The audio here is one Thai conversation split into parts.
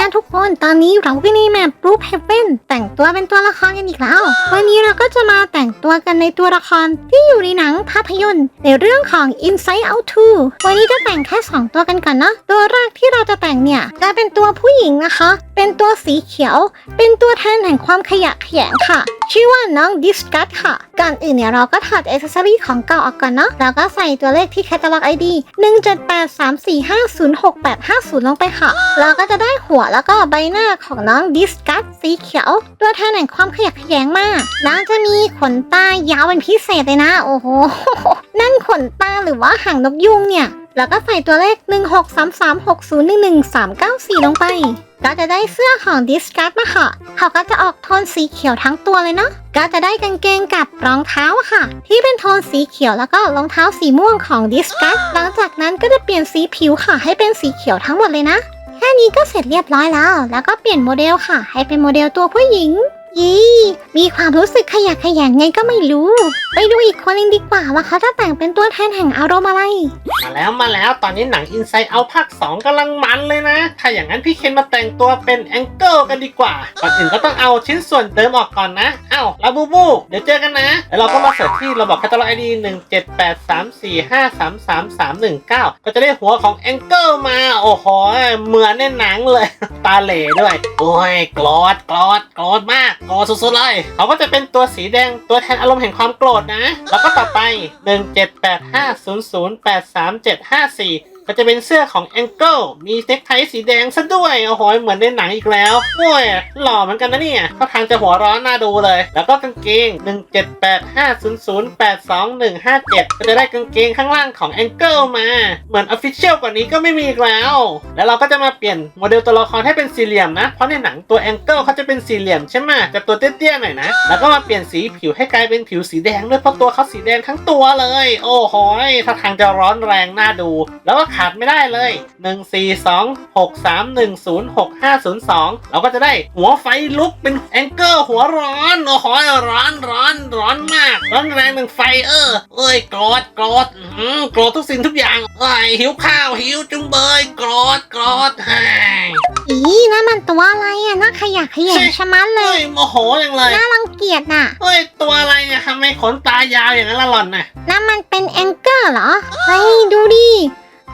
นะทุกคน ตอนนี้เราก็ในแมปรูปเฮเว่นแต่งตัวเป็นตัวละครกันอีกแล้ว วันนี้เราก็จะมาแต่งตัวกันในตัวละครที่อยู่ในหนังภาพยนตร์ ในเรื่องของ Inside Out 2 วันนี้จะแต่งแค่ 2 ตัวกันก่อนเนาะตัวแรกที่เราจะแต่งเนี่ยจะเป็นตัวผู้หญิงนะคะ เป็นตัวสีเขียว เป็นตัวแทนแห่งความขยะแขยงค่ะ ชื่อว่าน้องดิสกั t ค่ะ ก่อนอื่นเนี่ยเราก็ถอดอ c เซสซอรี่ของเก่าออกก่อนเนาะ แล้วก็ใส่ตัวเลขที่แคตตาล็อกไอดี17834506850ลงไปค่ะ เราก็จะได้หัวแล้วก็ใบหน้าของน้องดิสกั t สีเขียว ตัวแทนแห่งความขยักขยงมากน้องจะมีขนตายาวเป็นพิเศษเลยนะ โอ้โห นั่นขนตาหรือว่าหางนกยุงเนี่ยแล้วก็ใส่ตัวเลข 16336011394 ลงไป ก็จะได้เสื้อของดิสกัสมาค่ะ เขาก็จะออกโทนสีเขียวทั้งตัวเลยเนาะ ก็จะได้กางเกงกับรองเท้าค่ะ ที่เป็นโทนสีเขียวแล้วก็รองเท้าสีม่วงของดิสกัส หลังจากนั้นก็จะเปลี่ยนสีผิวค่ะ ให้เป็นสีเขียวทั้งหมดเลยนะ แค่นี้ก็เสร็จเรียบร้อยแล้ว แล้วก็เปลี่ยนโมเดลค่ะ ให้เป็นโมเดลตัวผู้หญิง ยี่มีความรู้สึกขยะแขยงไงก็ไม่รู้ ไปดูอีกคนนึงดีกว่าว่าเขาจะแต่งเป็นตัวแทนแห่งอารมณ์อะไร มาแล้วมาแล้วตอนนี้หนัง Inside Out ภาค 2กำลังมันเลยนะ ถ้าอย่างนั้นพี่เคนมาแต่งตัวเป็นแองเกิลกันดีกว่า ก่อนอื่นก็ต้องเอาชิ้นส่วนเดิมออกก่อนนะ เอ้าลาบูบู เดี๋ยวเจอกันนะ แล้วเราก็มาเสิร์ชที่ระบบแคตตาล็อกไอดี1 7 8 3 4 5 3 3 3 1 9ก็จะได้หัวของแองเกิลมา โอ้โหเหมือนในหนังเลย ตาเหล่ด้วย โอ้ยกรธโกรธโกรธมากโกรธสุดๆเลยเขาก็จะเป็นตัวสีแดงตัวแทนอารมณ์แห่งความโกรธนะ แล้วก็ต่อไป 17850083754 ก็จะเป็นเสื้อของ a n g l e มีเน็กไทสีแดงซะด้วย โอ้โห เหมือนในหนังอีกแล้วโอ้ยหล่อเหมือนกันนะเนี่ยก็ทางจะหัวร้อนน่าดูเลย แล้วก็กางเกง 17850082157 ก็จะได้กางเกงข้างล่างของ a n g l e มา เหมือนออฟฟิเชียลกว่านี้ก็ไม่มีอีกแล้ว แล้วเราก็จะมาเปลี่ยนโมเดลตัวละครให้เป็นสี่เหลี่ยมนะ เพราะในหนังตัว a n g l e เขาจะเป็นสี่เหลี่ยมใช่ไหมจะตัวเตี้ยๆหน่อยนะ แล้วก็มาเปลี่ยนสีผิวให้กลายเป็นผิวสีแดงด้วยเพราะตัวเขาสีแดงทั้งตัวเลย โอ้โหถ้าทางจะร้อนแรงน่าดู แล้วก็ขาดไม่ได้เลย 1 4 2 6 3 1 0 6 5 0 2 เราก็จะได้หัวไฟลุกเป็นแองเกิลหัวร้อน โอ้โหร้อนร้อนร้อนมาก ร้อนแรงเป็นไฟเออ เอ้ยโกรธโกรธอื้อหือโกรธทุกสิ่งทุกอย่างเอ้ยหิวข้าวหิวจุงเบยโกรธโกรธฮ่าอีนั่นมันตัวอะไรอะน่าขยะแขยงชะมัดเลเฮ้ย ยโมโหจังเลยน่ารังเกียจน่ะเฮ้ยตัวอะไรเนี่ยทำไมขนตายาวอย่างนั้นละหล่อนน่ะ นั่นมันเป็นแองเกอร์เหรอ เฮ้ย ดูดิ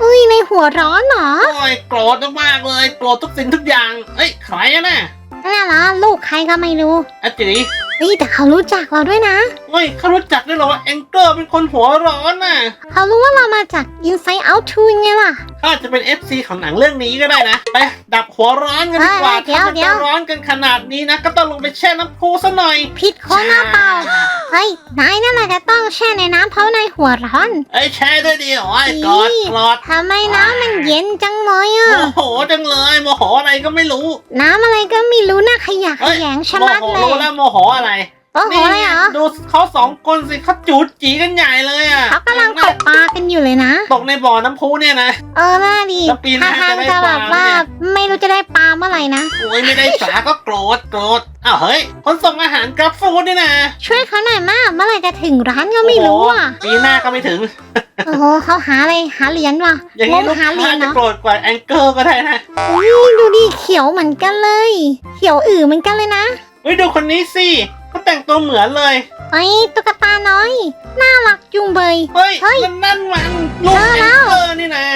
เอ้ยในหัวร้อนเหรอโอ้ยโกรธมากๆเลย โกรธทุกสิ่งทุกอย่างเอ้ยใครอะน่ะนั่นเหรอลูกใครก็ไม่รู้อาจิเฮ้ยแต่เขารู้จักเราด้วยนะ เฮ้ยเขารู้จักด้วยเหรอว่าแองเกอร์เป็นคนหัวร้อนน่ะเขารู้ว่าเรามาจาก Inside Out 2ไงล่ะเขาอาจจะเป็น FC ของหนังเรื่องนี้ก็ได้นะ ไปดับหัวร้อนกันดีกว่าเดี๋ยวถ้ามันเดี๋ยจะวร้อนกันขนาดนี้นะ ก็ต้องลงไปแช่น้ำพุซะหน่อย ผิดคนหน้าเปล่าเฮ้ย นายนั่นแหละจะต้องแช่ในน้ำเพราะนายหัวร้อนไอ้ยแช่ด้วยดิโอ้ยกรอดกรอดทำไมน้ำมันเย็นจังเลยอะโมโหจังเลยโมโหอะไรก็ไม่รู้น้ำอะไรก็ไม่รู้น่าขยะแขเฮ้ยยงชะโมมัดโหเลรู้ยแล้วโมโหอะไร โอ้โหเลยเหรอดูเขาสองคนสิเขาจูดจีกันใหญ่เลยอะเขากำลังตกปลากันอยู่เลยนะ ตกในบ่อน้ำพุเนี่ยนะ เออน่าดีแล้วปีหถ้าน้าทางจะจะได้แบบปลาว่าเนี่ยไม่รู้จะได้ปลาเมื่อไหร่นะ โอ้ยไม่ได้จ๋าก็โกรธโกรธอ้าวเฮ้ย คนส่งอาหารกราฟฟูดนี่นะ ช่วยเขาหน่อยมาก เมื่อไหร่จะถึงร้านก็ไม่รู้อะโโหปีหน้าก็ไม่ถึง โอ้โหเขาหาอะไรหาเหรียญว่ะอย่างงนี้มลูกหาเหรีค้ายญจะเนาะโกรธกว่าแองเกิลก็ได้นะอุ้ยดูดิเขียวเหมือนกันเลย เขียวอือเหมือนกันเลยนะเฮ้ยดูคนนี้สิ เขาแต่งตัวเหมือนเลยไอ้ยตุ๊กตาน้อย น่ารักจุงเบย เฮ้ยเฮ้ย มันนั่นมันลูกเจอแอแล้งวเกิลนี่นะ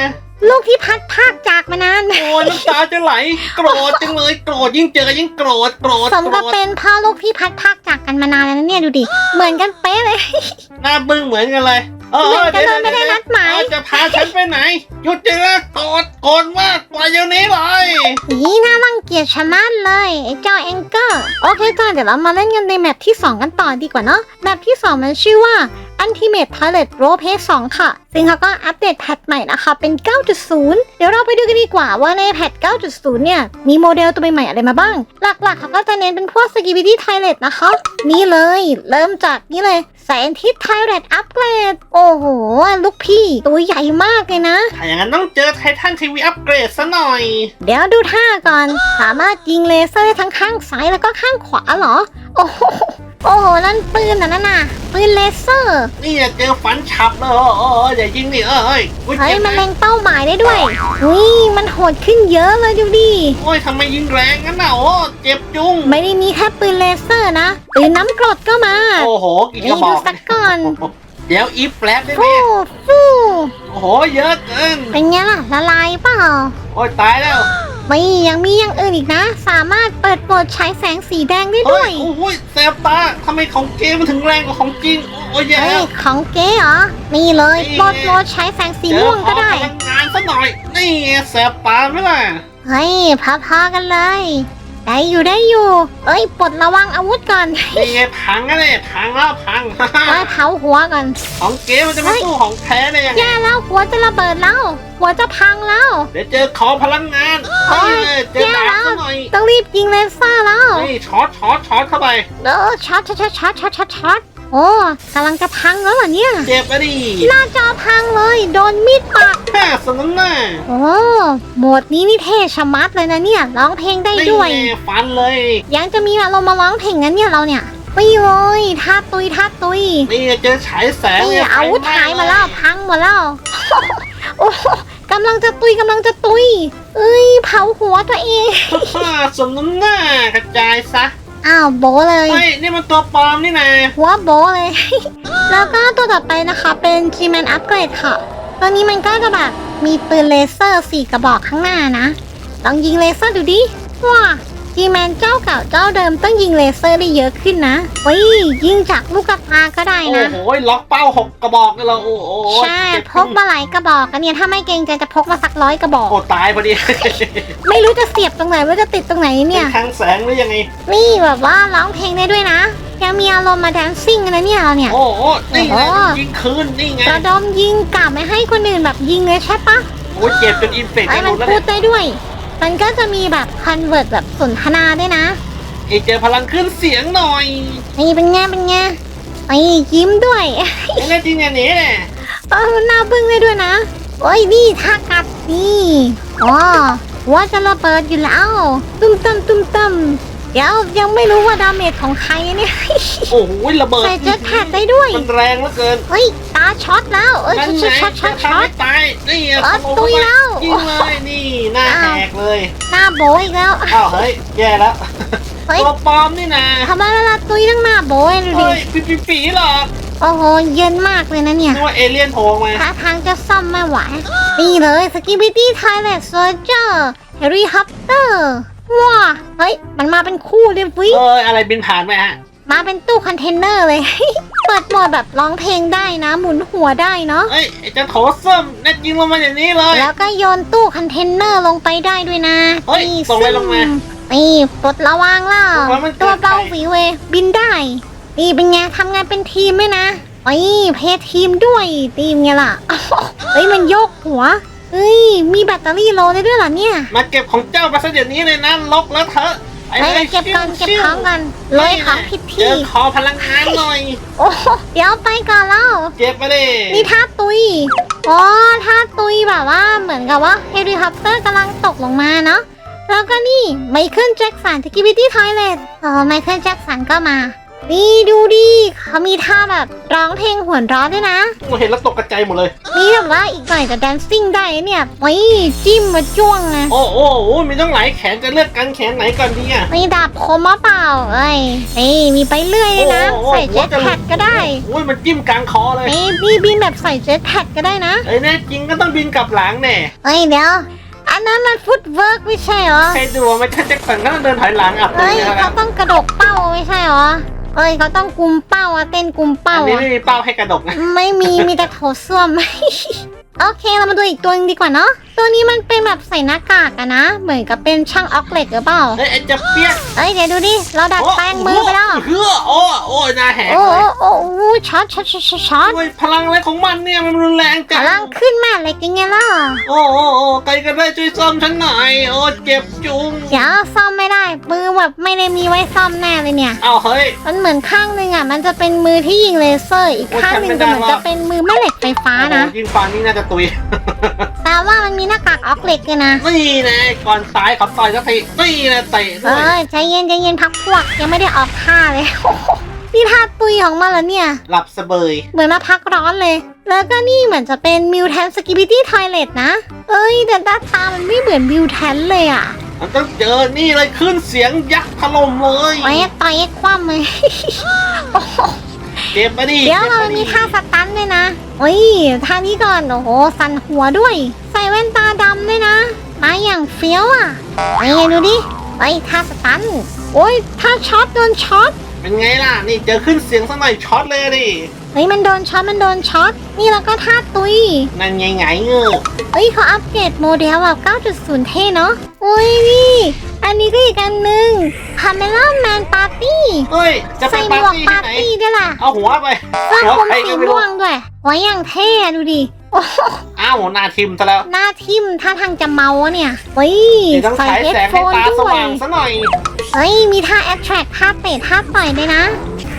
ลูกที่พัดภาคจากมานาน โอ้ยน้ำตาจะไหลโกรธจังเลยโกรธยิ่งเจอยิ่งโกรธโกรธสมโกรกับธเป็นพ่อลูกที่พัดภาคจากกันมานานแล้วนะเนี่ยดูดิ เหมือนกันเป๊ะเลย หน้าบึ้งเหมือนกันเลย เออเหมือนกันเลยไม่ได้นัดหมายเออจะพาฉันไปไหน หยุดเจอโกรธโกรธมากปล่อยเดี๋ยวนี้เลยนี่น่ารังเกียจชะมัดเลยไอ้เจ้าแองเกอร์ โอเคจ้าเดี๋ยวเรามาเล่นกันในแมปที่ 2 กันต่อดีกว่าเนาะ แมปที่ 2 มันชื่อว่า Ultimate Toilet Roleplay 2ค่ะ ซึ่งเขาก็อัปเดตแพทใหม่นะคะ เป็น 9.0 เดี๋ยวเราไปดูกันดีกว่าว่าในแพท 9.0 เนี่ย มีโมเดลตัวใหม่ๆอะไรมาบ้าง หลักๆ เขาก็จะเน้นเป็นพวก Skibidi Toilet นะคะ นี่เลย เริ่มจากนี่เลย Scientist Toilet Upgrade โอ้โห ลูกพี่ ตัวใหญ่มากเลยนะ ถ้าอย่างนั้นต้องเจอไททันทีวีอัปเกรดซะหน่อย เดี๋ยวดูท่าก่อน สามารถยิงเลเซอร์ได้ทั้งข้างซ้ายแล้วก็ข้างขวาเหรอ โอ้โห โอ้โห นั่นปืนน่ะนั่นน่ะ ปืนเลเซอร์ นี่เจอฟันฉับเลยโอ้โหอย่ายิงนี่เอ้ยอุ๊เฮ้ย จ็บมันเล็งเป้าหมายได้ด้วยอุ้ยมันโหดขึ้นเยอะเลยดูดิ โอ้ยทำไมยิงแรงงั้นน่ะโอ้เจ็บจุงไม่ได้มีแค่ปืนเลเซอร์นะ ปืนน้ำกรดก็มา โอ้โหกี่กนี่ระบดูอกสักก่อนเดี๋ยวอีฟแฟลชได้ไหมฟู่ฟู่โอ้โหเยอะเกินเป็นไงล่ะ ละลายเปล่า โอ้ยตายแล้ว ไม่ยังมีอย่างอื่นอีกนะ สามารถเปิดโหมดใช้แสงสีแดงได้เฮ้ด้วยยโอ้ยแสบตาทำไมของเกมมันถึงแรงกว่าของจริง โอ้ยแย่เฮ้แล้ยวของเก๋เหรอนี่เลยนี่โหมดโหมดใช้แสงสีเจอม่วงก็ได้พลังงานซะหน่อย นี่ไงแสบตาไหมล่ะเฮ้ยพอๆกันเลย ได้อยู่ได้อยู่ เอ้ยปลดระวังอาวุธก่อนนี่ไงพังอะเนี่ยพังแล้วพังไว้เผาหัวก่อน ของเกมมันจะไม่สู้ของแท้ได้ยังไงแย่แล้วหัวจะระเบิดแล้ว หัวจะพังแล้ว เดี๋ยวเจอขอพลังงานโอ้เฮ้ยยเจอดาบซะหน่อยต้องรีบยิงเลเซอร์แล้ว นี่ช็อตช็อตช็อตเข้าไป เออช็อตช็อตช็อตช็อตช็อตช็อตช็อต โอ้กำลังจะพังแล้วเหรอเนี่ย เจ็บอะดิหน้าจอพังเลย โดนมีดปักแค่สนนหน้าโอ้โหมดนี้นี่เท่ชะมัดเลยนะเนี่ย ร้องเพลงได้นี่ด้วยไงฟันเลย ยังจะมีอารมณ์มาร้องเพลงงั้นเนี่ยเราเนี่ยไม่เลยท่าตุยท่าตุยนี่เจอฉายแสงนี่เนี่ยอาวุธไฟไหหายมาแล้วพังหมดแล้วโอ้โหกำลังจะตุยกำลังจะตุย เอ้ยเผาหัวตัวเอง ฮ่าสนนหน้ากระจายซะ อ้าวโบะเลย เฮ้ยนี่มันตัวปลอมนี่นะหัวโบะเลย แล้วก็ตัวต่อไปนะคะเป็น G-Man Upgrade ค่ะ ตัวนี้มันก็จะแบบมีปืนเลเซอร์สี่กระบอกข้างหน้านะ ลองยิงเลเซอร์ดูดิว้า G-Man เจ้าเก่าเจ้าเดิมต้องยิงเลเซอร์ได้เยอะขึ้นนะเฮ้ยยิงจากลูกกระตาก็ได้โอ้นะโหล็อกเป้าหกกระบอกเลยเหราโอ้โหใช่เจ็บพกมาหลายกระบอกกันเนี่ยถ้าไม่เกรงใจจะพกมาสักร้อยกระบอกโอ้ตายพอดี ไม่รู้จะเสียบตรงไหนไม่รู้จะติดตรงไหนเป็เนี่ยนทางแสงหรือยังไงนี่แบบว่าร้องเพลงได้ด้วยนะยังมีอารมณ์มาแดนซิ่งกันนะเนี่ยเราเนี่ย โอ้โหนี่ไงโอ้โหยิงคืนนี่ไงกระดมยิงกลับไม่ให้คนอื่นแบบยิงเลยใช่ปะโอ้ยเจ็บจนอินเฟกต์ไอ้ไปหมัมนดแล้วพูเนี่ดยได้ด้วย มันก็จะมีแบบคอนเวิร์ตแบบสนทนาด้วยนะไอ้เจอพลังขึ้นเสียงหน่อยนี่เป็นไงเป็นไงไอ้ยิ้มด้วยไอ้แน่จริงเนี่ยนี่แหละเออมันน่าบึ้งได้ด้วยนะโอ้ยนี่ท่ากัดนี่อ๋อหัว่าจะระเบิดอยู่แล้วตุ้มตั้มตุ้มตั้ม เดี๋ยวยังไม่รู้ว่าดาเมจของใครเนี่ย โอ้โหระเบิดใส่เจ็ตแพดได้ด้วย มันแรงเหลือเกิน เฮ้ย ตาช็อตแล้ว เอ้ยนั่นช็อไงตช็อตช็อตช็อตจะทำให้ตายนี่ไงเออขโมตุยแล้วยิงเลยนี่หน้าแหกเลย หน้าโบอีกแล้ว อ้าวเฮ้ย แย่แล้วเฮ้ยตัวปลอมนี่นะทำไมเวลาตุยต้องหน้าโบยดูดิเฮ้ยปีปีปีหรอกโอ้โห เย็นมากเลยนะเนี่ยนึกว่าเอเลี่ยนโผล่มาท่าทางจะซ่อมไม่ไหว นี่เลยสกิบิตี้ไทยแลนด์โซเจอร์เฮรี่ฮัปเตอร์ ว้าเฮ้ย มันมาเป็นคู่เลยวิ เอออะไรบินผ่านไหมฮะ มาเป็นตู้คอนเทนเนอร์เลย เปิดโหมดแบบร้องเพลงได้นะ หมุนหัวได้เนาะ เอ้ยไอ้เจ้าโถส้มแน่จริงลงมาอย่างนี้เลย แล้วก็โยนตู้คอนเทนเนอร์ลงไปได้ด้วยนะเฮ้ยนี่ส่งเลยลงมานี่ปลดระวังแล้วว่ามันเกิดตัวเบาใครฝีเวยบินได้ นี่เป็นไงทำงานเป็นทีมด้วยนะเอ้ยเพย์ทีมด้วยทีมไงล่ะเฮ้ยมันโยกหัว เฮ้ย มีแบตเตอรี่โลได้ด้วยเหรอเนี่ยมาเก็บของเจ้าไปซะเดี๋ยวนี้เลยนะล็อกแล้วเถอะไปไปเลยเก็บกันชิวเก็บๆของกันเลยของผิดเจที่อขอพลังงานหน่อย โอ้โหเดี๋ยวไปก่อนแล้วเก็บไปเลยนี่ท่าตุยอ๋อท่าตุยแบบว่าเหมือนกับว่าเฮลิคอปเตอร์กำลังตกลงมาเนาะแล้วก็นี่ไมเคิลแจ็คสันจากกิบิตี้ไทยแลนด์อ๋อไมเคิลแจ็คสันก็มา นี่ดูดิเขามีท่าแบบร้องเพลงหัวเร้อนด้วยนะโอ้เห็นแล้วตกกระจายหมดเลย นี่แบบว่าอีกหน่อยจะแดนซิ่งได้เนี่ยโอ้ยจิ้มมาจ้วงนะโอ้โอ้โอ้มีต้องหลายแขนจะเลือกกันแขนไหนก่อนดีอะ มีดาบคมมะเปล่าเอ้ยนี่มีไปเรื่อยเลยนะ โอ้โอ้ใส่เจ็ตแพดก็ได้โอ้ยมันจิ้มกลางคอเลยนี่มีบินแบบใส่เจ็ตแพดก็ได้นะเอ้ยแน่จริงก็ต้องบินกลับหลังแน่เฮ้ยเดี๋ยวอันนั้นมันฟุตเวิร์กไม่ใช่เหรอใครดูว่าไม่ใช่แจ็คสันก็ต้องเดินถอยหลังอับตรงเฮ้ยนี้นะคเขารับต้องกระดกเป้าไม่ใช่เหรอ เฮ้ยเขาต้องกุมเป้าอะเต้นกุมอัเป้านนี้อะไม่มีเป้าให้กระดกนะ ไม่มีมีแต่โถส้วม โอเคเรามาดูอีกตัวหนึงดีกว่าเนาะตัวนี้มันเป็นแบบใส่หน้ากากอะนะ เหมือนกับเป็นช่างออกเหล็กหรือเปล่าเอ้ยไอ้จะเปียกเอ้ยเดี๋ยวดูดิเราดัดแปลงมือไปแล้ว เฮ้อโอ้โอ้ยหน้าแหกโอ้เลยโอ้โอ้โอ้ช็อตช็อตช็อตช็อตช็อตโอ้ยพลังอะไรของมันเนี่ยมันรุนแรงพจังลังขึ้นแม่เหล็กยังไงล่ะโอ้โอ้โอ้ใครก็ได้ช่วยซ่อมฉันหน่อยโอ้เจ็บจุงเดี๋ยวซ่อมไม่ได้ มือแบบไม่ได้มีไว้ซ่อมแน่เลยเนี่ย เอาเฮ้ย มันเหมือนข้างหนึ่งอะ มันจะเป็นมือที่ยิงเลเซอร์ อีกโอ้ยข้างหนึ่งจำไม่จะได้เหมือนว่าจะเป็นมือแม่เหล็กไฟฟ้านะ โอ้โหยิงฟันนี่น่าจะตุย แต่ว่ามันมีหน้ากากออกเหล็กเลยนะนี่นะก่อนซ้ายขอต่อยสักทีนี่นะเตะเอด้วยอใจเย็นใจเย็นพักพวกยังไม่ได้ออกท่าเลย นี่ท่าตุยของมันเหรอเนี่ย หลับสเบยเหมือนมาพักร้อนเลย แล้วก็นี่เหมือนจะเป็นมิวแทนสกิบิตี้ทอยเลตนะ เอ้ยแต่หน้าตามันไม่เหมือนมิวแทนเลยอะมันต้องเจอนี่เลยขึ้นเสียงยักษ์ถล่มเลยไว้ต่อยไอ้คว่ำเลย โอ้โห เก็บมาดิเดี๋ยวก็บเรามาดิมีท่าสตันด้วยนะโอ้ยท่านี้ก่อนโอ้โหสั่นหัวด้วย ใส่แว่นตาดำด้วยนะมาอย่างเฟี้ยวอะไอ้ดูดิไอ้ยท่าสตันโอ้ยท่าช็อตโดนช็อตเป็นไงล่ะ นี่เจอขึ้นเสียงสักหน่อยช็อตเลยดิ เฮ้ยมันโดนช็อตมันโดนช็อตนี่แล้วก็ท่าตุยนั่นไงไงเงือเฮ้ยเขาอัปเกรดโมเดลแบบ9.0 เท่เนาะโอ้ยนี่อันนี้ก็อีกอันหนึ่งคาเมล่าแมนปาร์ตี้เฮ้ยจะไปใส่หมปาร์วกตี้ปาที่ร์ไหนตี้ด้วยล่ะเอาหัวไปเสื้อหัวคลุมใครสีก็ไม่รู้ม่วงด้วยไว้อย่างเท่อะดูดิโอ้โหอ้าวหน้าทิมซะแล้วหน้าทิมท่าทางจะเมาอะเนี่ยเฮ้ยเดี๋ยวต้องใส่ฉายเฮดแสงโฟให้นตาสด้วย ว่างซะหน่อย เฮ้ย มีท่า attract ท่าเตะท่าต่อยด้วยนะ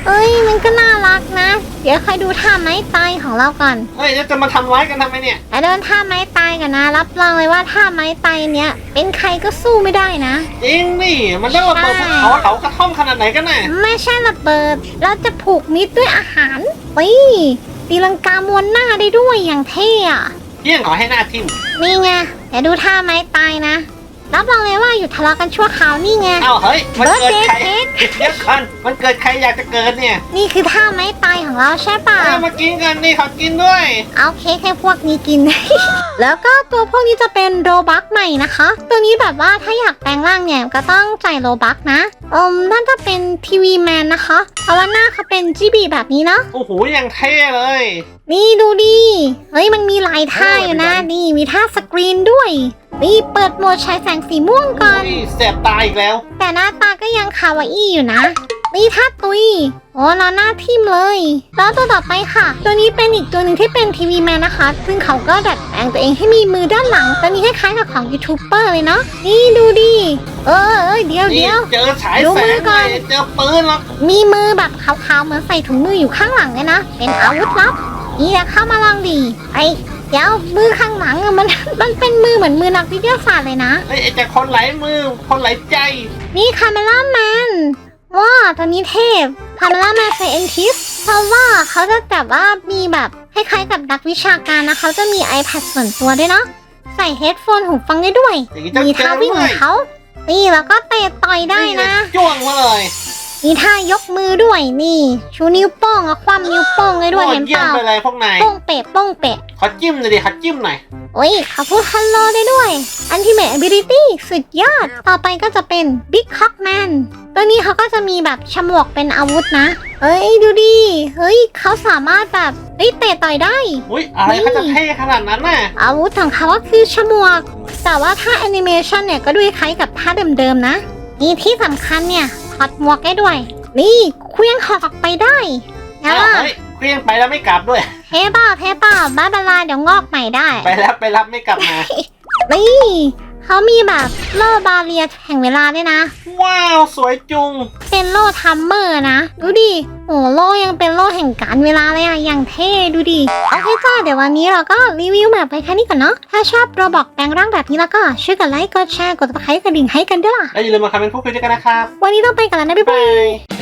เอ้ย มันก็น่ารักนะเดี๋ยวคอยดูท่าไม้ตายของเราก่อนเฮ้ยแล้วจะมาทำร้ายกันทำไมเนี่ยแต่โดนท่าไม้ตายกันนะ รับรองเลยว่าท่าไม้ตายเนี้ยเป็นใครก็สู้ไม่ได้นะ จริงนี่มันต้องระเบิดภูเขาเขากระท่อมขนาดไหนกันน่ะไม่ใช่ระเบิด เราจะผูกมิตรด้วยอาหารเฮ้ยตีลังกามวนหน้าได้ด้วยอย่างเท่อะเที่ยงขอให้หน้าทิมนี่ไงเดี๋ยวดูท่าไม้ตายนะ รับรองเลยว่าอยู่ทะเลาะกันชั่วคราวนี่ไงเอ้าเฮ้ยมันเกิดใคร Birthday เดี๋ยวก่อนมันเกิดใครอยากจะเกิดเนี่ยนี่คือท่าไม้ตายของเราใช่ป่ะ เอามากินกันนี่ขอกินด้วย เอาเค้กให้พวกนี้กิน แล้วก็ตัวพวกนี้จะเป็นโรบักใหม่นะคะ ตัวนี้แบบว่าถ้าอยากแปลงร่างเนี่ยก็ต้องจ่ายโรบักนะ อืมน่าจะเป็นทีวีแมนนะคะเพราะว่าหน้าเขาเป็นจีบีแบบนี้เนาะโอ้โหอย่างเท่เลย นี่ดูดิเฮ้ยมันมีหลายท่าอยู่นะนี่มีท่าสกรีนด้วยนี่เปิดโหมดใช้แสงสีม่วงก่อน อุ้ยแสบตาอีกแล้ว แต่หน้าตาก็ยังคาวาอี้อยู่นะ นี่ท่าตุย โอ้นอนหน้าทิมเลย แล้วตัวต่อไปค่ะ ตัวนี้เป็นอีกตัวหนึ่งที่เป็นทีวีแมนนะคะ ซึ่งเขาก็ดัดแปลงตัวเองให้มีมือด้านหลังตัวนี้คล้ายๆกับของยูทูบเบอร์เลยเนาะ นี่ดูดิ เออเอยเดี๋ยวนี่เดี๋ยว เจอฉายดูแสมืองก่เลอน ยเจอปืนแล้วมีมือแบบขาวๆ เหมือนใส่ถุงมืออยู่ข้างหลังเลยนะ เป็นอาวุธลับ นี่นะเข้ามาลองดีไอเดี๋ยวมือข้างหลังอะมัน มันเป็นมือเหมือนมือนักวิทยาศาสตร์เลยนะ เฮ้ยไอ้เจะคนไหลมือ คนไหลใจ นี่คาเมล่าแมน ว้าตัวนี้เทพคาเมล่าแมนไซเอนทิสเพราะว่าเขาจะแบบว่ามีแบบคล้ายๆกับนักวิชาการนะเขาจะมี iPad ส่วนตัวด้วยเนาะใส่เฮดโฟนหูฟังได้ด้วย อย่างนี้ต้องมีเจอท่าวิ่งด้ขวอยงเขา นี่แล้วก็เตะต่อยได้นะ จ้วงมาเลย มีท่ายกมือด้วยนี่ ชูนิ้วโป้งอะคว่ำนิ้วโป้งเลยด้วยโอ้เห็นเยี่เปยมล่าไปเลยพวกนายโป้งเปะโป้งเปะขอจิ้มหน่อยดิขอจิ้มหน่อยโอ้ยเขาพูดฮัลโหลได้ด้วย Ultimate Ability สุดยอด ต่อไปก็จะเป็น Big Cockman ตัวนี้เขาก็จะมีแบบฉมวกเป็นอาวุธนะเฮ้ยดูดิเฮ้ยเขาสามารถแบบเฮ้ยเตะต่อยได้ อุ้ยอะไรเขาจะเท่ขนาดนั้นน่ะอาวุธของเขาก็คือฉมวก แต่ว่าถ้าแอนิเมชันเนี่ยก็ดูคล้ายกับท่าเดิมๆนะนี่ที่สำคัญเนี่ยถอดหมวกได้ด้วย นี่เคลี้ยงหอกไปได้นะอ้าวเฮ้ยเคลี้ยงไปแล้วไม่กลับด้วย เทเปล่าเทเปล่าบ้าบลาเดี๋ยวงอกใหม่ได้ ไปแล้วไปรับไม่กลับมา นี่ เขามีแบบโล่บาเรียแห่งเวลาด้วยนะ ว้าว สวยจุง เป็นโล่ทัมเมอร์นะ ดูดิโอ้โล่ยังเป็นโล่แห่งการเวลาเลยอะอย่างเท่ดูดิ โอเคจ้าเดี๋ยววันนี้เราก็รีวิวแบบไปแค่นี้ก่อนเนาะ ถ้าชอบโรบอกแปลงร่างแบบนี้แล้วก็ช่วยกดไลค์ กดแชร์ กดติดตามกระดิ่งให้กันด้วยล่ะ แล้วอย่าลืมมาคอมเมนต์พูดคุยด้วยกันนะครับ วันนี้ต้องไปกันแล้วนะบ๊ายบายบาย